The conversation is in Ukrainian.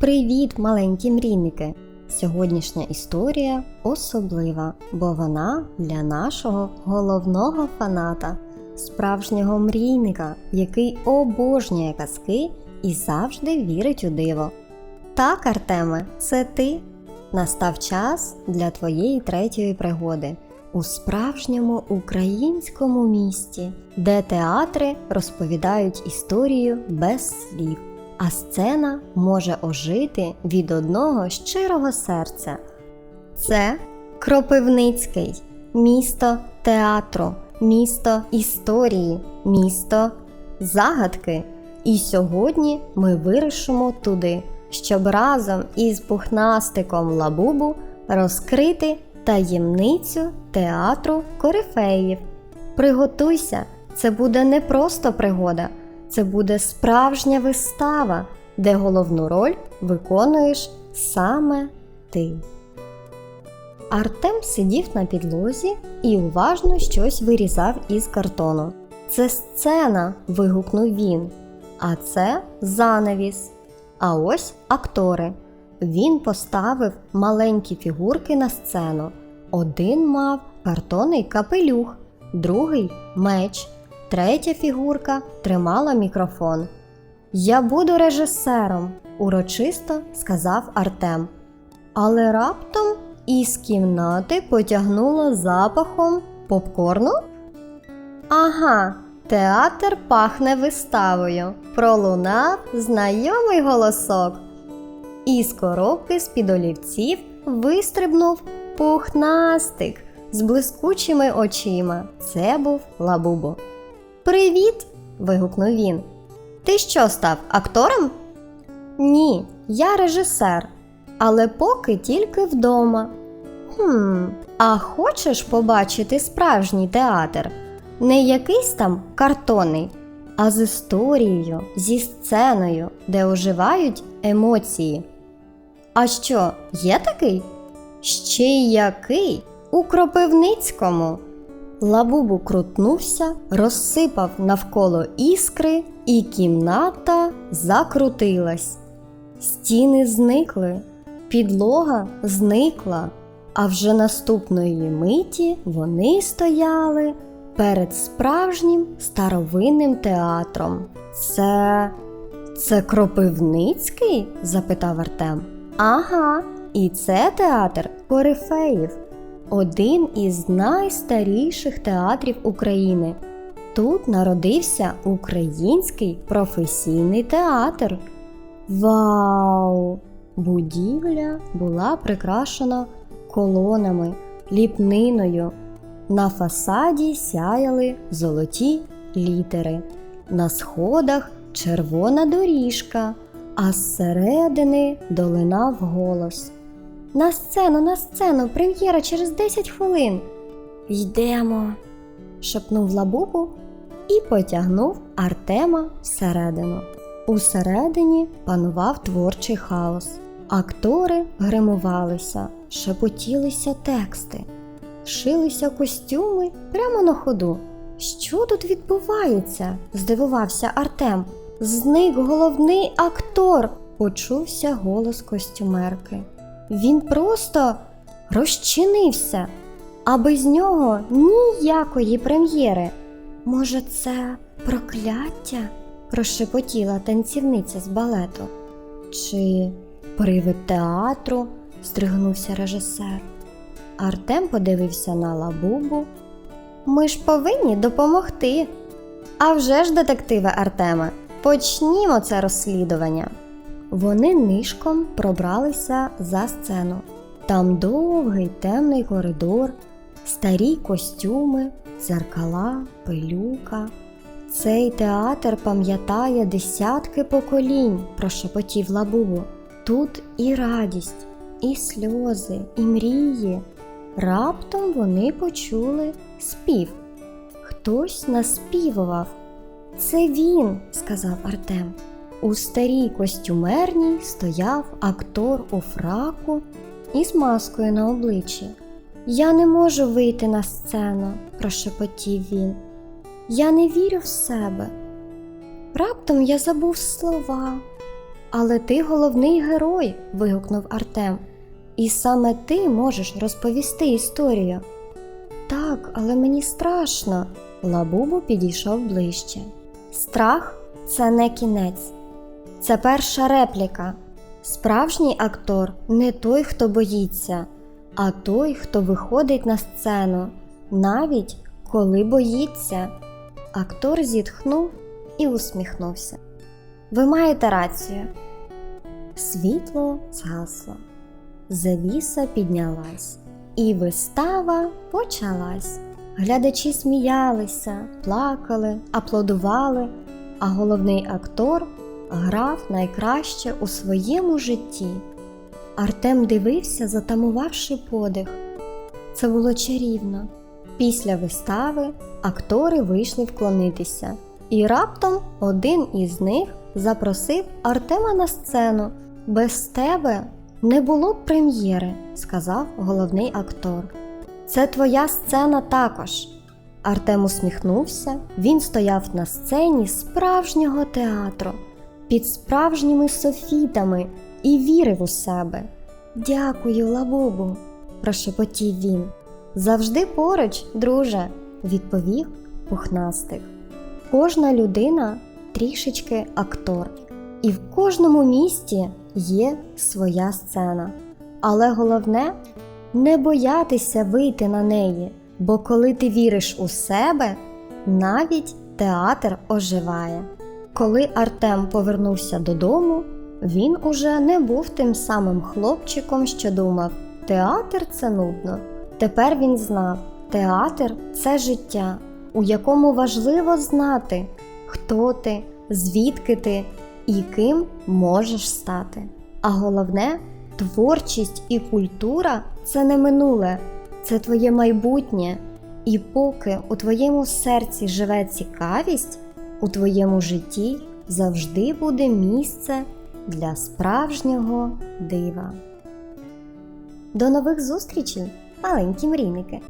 Привіт, маленькі мрійники! Сьогоднішня історія особлива, бо вона для нашого головного фаната, справжнього мрійника, який обожнює казки і завжди вірить у диво. Так, Артеме, це ти. Настав час для твоєї третьої пригоди у справжньому українському місті, де театри розповідають історію без слів, а сцена може ожити від одного щирого серця. Це Кропивницький, місто театру, місто історії, місто загадки. І сьогодні ми вирушимо туди, щоб разом із пухнастиком Лабубу розкрити таємницю театру корифеїв. Приготуйся, це буде не просто пригода, це буде справжня вистава, де головну роль виконуєш саме ти. Артем сидів на підлозі і уважно щось вирізав із картону. Це сцена. вигукнув він. А це занавіс. А ось актори. Він поставив маленькі фігурки на сцену. Один мав картонний капелюх, другий меч, третя фігурка тримала мікрофон. Я буду режисером, урочисто сказав Артем. Але раптом із кімнати потягнуло запахом попкорну. Ага, театр пахне виставою. Пролунав знайомий голосок. Із коробки з-під олівців вистрибнув пухнастик з блискучими очима. Це був Лабубо. Привіт! вигукнув він. Ти що став актором? Ні, я режисер, але поки тільки вдома. Хм, а хочеш побачити справжній театр? Не якийсь там картонний, а з історією, зі сценою, де оживають емоції. А що, є такий? Ще й який? У Кропивницькому. Лабубу крутнувся, розсипав навколо іскри, і кімната закрутилась. Стіни зникли, підлога зникла, а вже наступної миті вони стояли перед справжнім старовинним театром. Це. це Кропивницький? запитав Артем. Ага, і це театр Корифеїв, один із найстаріших театрів України. Тут народився український професійний театр. Вау! Будівля була прикрашена колонами, ліпниною. На фасаді сяяли золоті літери, на сходах червона доріжка, а зсередини долинав голос. На сцену, на сцену, прем'єра через 10 хвилин. Йдемо, шепнув лабубу і потягнув Артема всередину. Усередині панував творчий хаос. Актори гримувалися, шепотілися тексти, шилися костюми прямо на ходу. Що тут відбувається? здивувався Артем. Зник головний актор, почувся голос костюмерки. Він просто розчинився, а без нього ніякої прем'єри. Може, це прокляття? прошепотіла танцівниця з балету. Чи привид театру? стригнувся режисер. Артем подивився на лабубу. Ми ж повинні допомогти. А вже ж, детективе Артеме, почнімо це розслідування. Вони нишком пробралися за сцену. Там довгий темний коридор, старі костюми, дзеркала, пилюка. Цей театр пам'ятає десятки поколінь, прошепотів лабубу. Тут і радість, і сльози, і мрії. Раптом вони почули спів. Хтось наспівував. Це він, сказав Артем. У старій костюмерній стояв актор у фраку із маскою на обличчі. Я не можу вийти на сцену, прошепотів він. Я не вірю в себе. Раптом я забув слова. Але ти головний герой. вигукнув Артем. І саме ти можеш розповісти історію. Так, але мені страшно. Лабубу підійшов ближче. Страх це не кінець, це перша репліка. Справжній актор не той, хто боїться, а той, хто виходить на сцену, навіть коли боїться. Актор зітхнув і усміхнувся. Ви маєте рацію. Світло згасло, завіса піднялась, і вистава почалась. Глядачі сміялися, плакали, аплодували, а головний актор грав найкраще у своєму житті. Артем дивився, затамувавши подих. Це було чарівно. Після вистави актори вийшли вклонитися, і раптом один із них запросив Артема на сцену. Без тебе не було б прем'єри, сказав головний актор. Це твоя сцена також. Артем усміхнувся. Він стояв на сцені справжнього театру під справжніми софітами і вірив у себе. Дякую, лабубу, прошепотів він. Завжди поруч, друже, відповів пухнастик. Кожна людина трішечки актор, і в кожному місті є своя сцена. Але головне не боятися вийти на неї, бо коли ти віриш у себе, навіть театр оживає. Коли Артем повернувся додому, він уже не був тим самим хлопчиком, що думав, театр це нудно. Тепер він знав, театр це життя, у якому важливо знати, хто ти, звідки ти і ким можеш стати. А головне, творчість і культура це не минуле, це твоє майбутнє. І поки у твоєму серці живе цікавість, у твоєму житті завжди буде місце для справжнього дива. До нових зустрічей, маленькі мрійники!